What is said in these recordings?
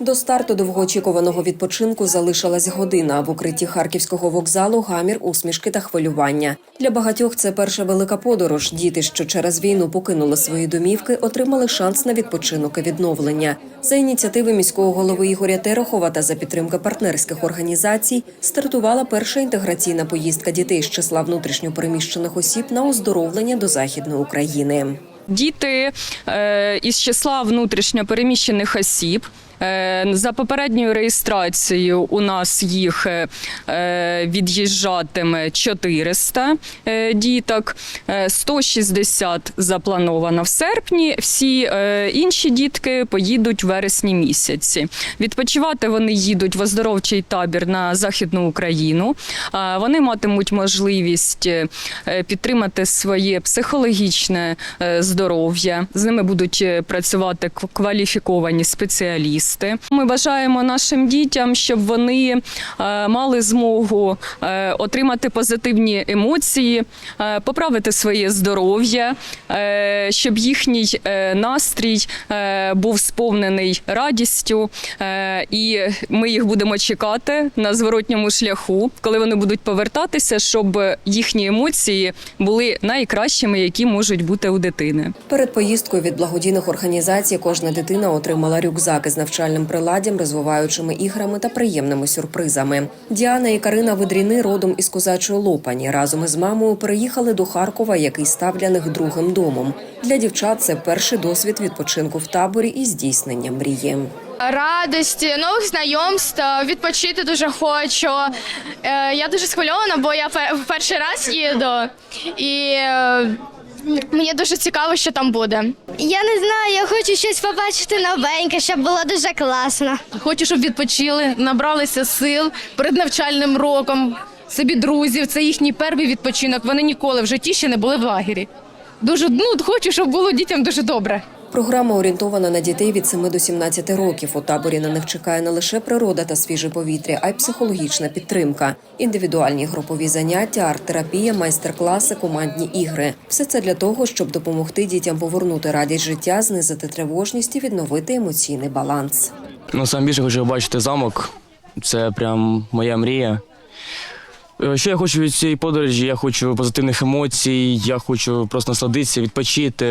До старту довгоочікуваного відпочинку залишилась година. В укритті харківського вокзалу гамір, усмішки та хвилювання. Для багатьох це перша велика подорож. Діти, що через війну покинули свої домівки, отримали шанс на відпочинок і відновлення. За ініціативи міського голови Ігоря Терехова та за підтримки партнерських організацій стартувала перша інтеграційна поїздка дітей з числа внутрішньопереміщених осіб на оздоровлення до західної України. Діти е, із числа внутрішньо переміщених осіб. Е, За попередньою реєстрацією у нас їх е, е, від'їжджатиме 400 е, діток, е, 160 заплановано в серпні. Всі інші дітки поїдуть в вересні місяці. Відпочивати вони їдуть в оздоровчий табір на західну Україну. Вони матимуть можливість підтримати своє психологічне здоров'я. З ними будуть працювати кваліфіковані спеціалісти. Ми бажаємо нашим дітям, щоб вони е, мали змогу е, отримати позитивні емоції, е, поправити своє здоров'я, щоб їхній настрій був сповнений радістю, і ми їх будемо чекати на зворотньому шляху, коли вони будуть повертатися, щоб їхні емоції були найкращими, які можуть бути у дитини. Перед поїздкою від благодійних організацій кожна дитина отримала рюкзак із навчальним приладдям, розвиваючими іграми та приємними сюрпризами. Діана і Карина Ведріни родом із козачої Лопані. Разом із мамою переїхали до Харкова, який став для них другим домом. Для дівчат це перший досвід відпочинку в таборі і здійснення мрії. радості, нових знайомств, відпочити дуже хочу. Е, Я дуже схвильована, бо я перший раз їду, і е, мені дуже цікаво, що там буде. Я не знаю, я хочу щось побачити новеньке, щоб було дуже класно. Хочу, щоб відпочили, набралися сил перед навчальним роком, собі друзів. Це їхній перший відпочинок. Вони ніколи в житті ще не були в лагері. Дуже ну хочу, щоб було дітям дуже добре. Програма орієнтована на дітей від 7 до 17 років. У таборі на них чекає не лише природа та свіже повітря, а й психологічна підтримка, індивідуальні групові заняття, арт-терапія, майстер-класи, командні ігри. Все це для того, щоб допомогти дітям повернути радість життя, знизити тривожність і відновити емоційний баланс. Ну, сам хочу побачити замок. Це прям моя мрія. Е, Що я хочу від цієї подорожі? Я хочу позитивних емоцій, я хочу просто насладитися, відпочити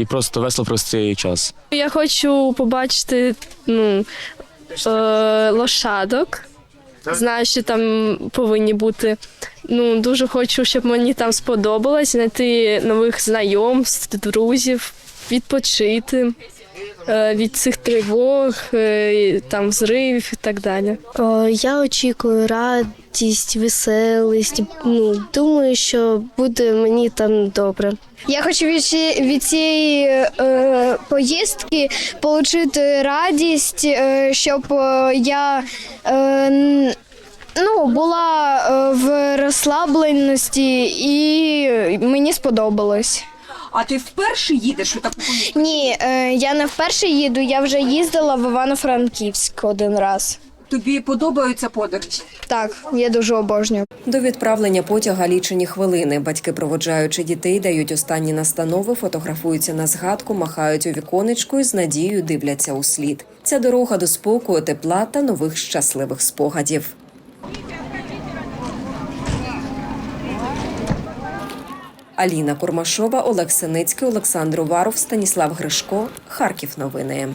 і просто весело провести час. Я хочу побачити ну, е, лошадок. Знаю, що там повинні бути. Ну, дуже хочу, щоб мені там сподобалось, знайти нових знайомств, друзів, відпочити від цих тривог, е, там зривів і так далі. я очікую радість, веселість. Ну, думаю, що буде мені там добре. Я хочу від, від цієї е, поїздки отримати радість, е, щоб е, я е, ну, була е, в розслабленості і мені сподобалось. А ти вперше їдеш у таку поїздку? Ні, е, я не вперше їду, я вже їздила в Івано-Франківськ один раз. Тобі подобаються подорожі? Так, я дуже обожнюю. До відправлення потяга лічені хвилини. Батьки, проводжаючи дітей, дають останні настанови, фотографуються на згадку, махають у віконечку і з надією дивляться у слід. Ця дорога до спокою, тепла та нових щасливих спогадів. Аліна Курмашова, Олег Синицький, Олександр Уваров, Станіслав Гришко. Харків. Новини.